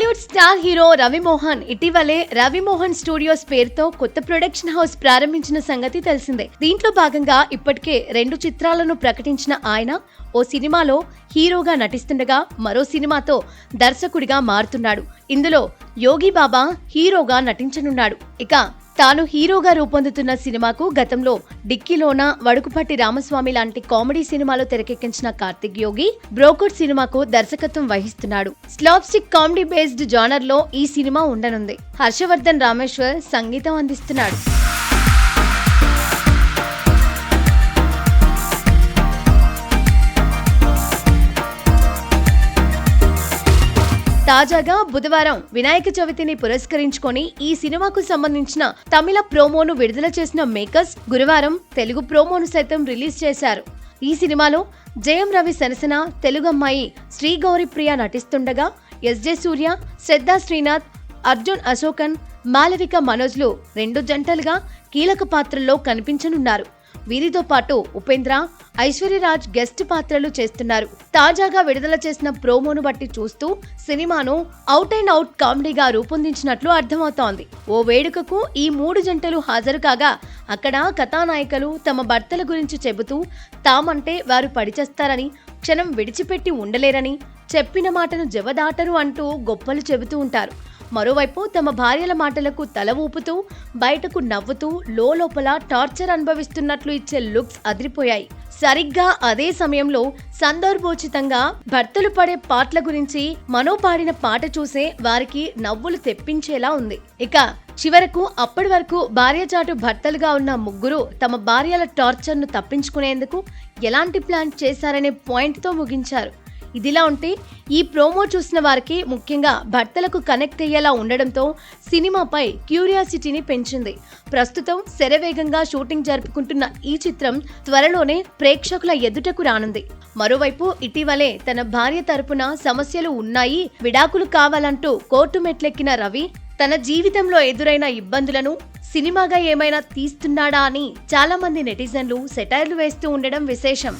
Star hero Ravi Mohan ఇటీవలే Ravi Mohan studios పేరుతో కొత్త ప్రొడక్షన్ హౌస్ ప్రారంభించిన సంగతి తెలిసిందే. దీంట్లో భాగంగా ఇప్పటికే రెండు చిత్రాలను ప్రకటించిన ఆయన ఓ సినిమాలో హీరోగా నటిస్తుండగా మరో సినిమాతో దర్శకుడిగా మారుతున్నాడు. ఇందులో యోగి బాబా హీరోగా నటించనున్నాడు. ఇక తాను హీరోగా రూపొందుతున్న సినిమాకు గతంలో డిక్కీలోన వడుకుపట్టి రామస్వామి లాంటి కామెడీ సినిమాలో తెరకెక్కించిన కార్తిక్ యోగి బ్రోకర్ సినిమాకు దర్శకత్వం వహిస్తున్నాడు. స్లాప్స్టిక్ కామెడీ బేస్డ్ జానర్లో ఈ సినిమా ఉండనుంది. హర్షవర్ధన్ రామేశ్వర్ సంగీతం అందిస్తున్నాడు. తాజాగా బుధవారం వినాయక చవితిని పురస్కరించుకొని ఈ సినిమాకు సంబంధించిన తమిళ ప్రోమోను విడుదల చేసిన మేకర్స్ గురువారం తెలుగు ప్రోమోను సైతం రిలీజ్ చేశారు. ఈ సినిమాలో జయం రవి సరసన తెలుగు అమ్మాయి శ్రీ గౌరీప్రియ నటిస్తుండగా ఎస్జే సూర్య శ్రద్ధా శ్రీనాథ్ అర్జున్ అశోకన్ మాలవిక మనోజ్లు రెండు జంటలుగా కీలక పాత్రల్లో కనిపించనున్నారు. వీరితో పాటు ఉపేంద్ర ఐశ్వర్యరాజ్ గెస్ట్ పాత్రలు చేస్తున్నారు. తాజాగా విడుదల చేసిన ప్రోమోను బట్టి చూస్తూ సినిమాను అవుట్ అండ్ అవుట్ కామెడీగా రూపొందించినట్లు అర్థమవుతోంది. ఓ వేడుకకు ఈ మూడు జంటలు హాజరు కాగా అక్కడ కథానాయికలు తమ భర్తల గురించి చెబుతూ తామంటే వారు పడిచేస్తారని క్షణం విడిచిపెట్టి ఉండలేరని చెప్పిన మాటను జవదాటరు అంటూ గొప్పలు చెబుతూ ఉంటారు. మరోవైపు తమ భార్యల మాటలకు తల ఊపుతూ బయటకు నవ్వుతూ లోపల టార్చర్ అనుభవిస్తున్నట్లు ఇచ్చే లుక్స్ అదిరిపోయాయి. సరిగ్గా అదే సమయంలో సందర్భోచితంగా భర్తలు పడే పాటల గురించి మనో పాడిన పాట చూసే వారికి నవ్వులు తెప్పించేలా ఉంది. ఇక చివరకు అప్పటి వరకు భార్యచాటు భర్తలుగా ఉన్న ముగ్గురు తమ భార్యల టార్చర్ను తప్పించుకునేందుకు ఎలాంటి ప్లాన్ చేశారనే పాయింట్తో ముగించారు. ఇదిలా ఉంటే ఈ ప్రోమో చూసిన వారికి ముఖ్యంగా భర్తలకు కనెక్ట్ అయ్యేలా ఉండడంతో సినిమాపై క్యూరియాసిటీని పెంచింది. ప్రస్తుతం శరవేగంగా షూటింగ్ జరుపుకుంటున్న ఈ చిత్రం త్వరలోనే ప్రేక్షకుల ఎదుటకు రానుంది. మరోవైపు ఇటీవలే తన భార్య తరపున సమస్యలు ఉన్నాయి విడాకులు కావాలంటూ కోర్టు మెట్లెక్కిన రవి తన జీవితంలో ఎదురైన ఇబ్బందులను సినిమాగా ఏమైనా తీస్తున్నాడా అని చాలా మంది నెటిజన్లు సెటైర్లు వేస్తూ ఉండడం విశేషం.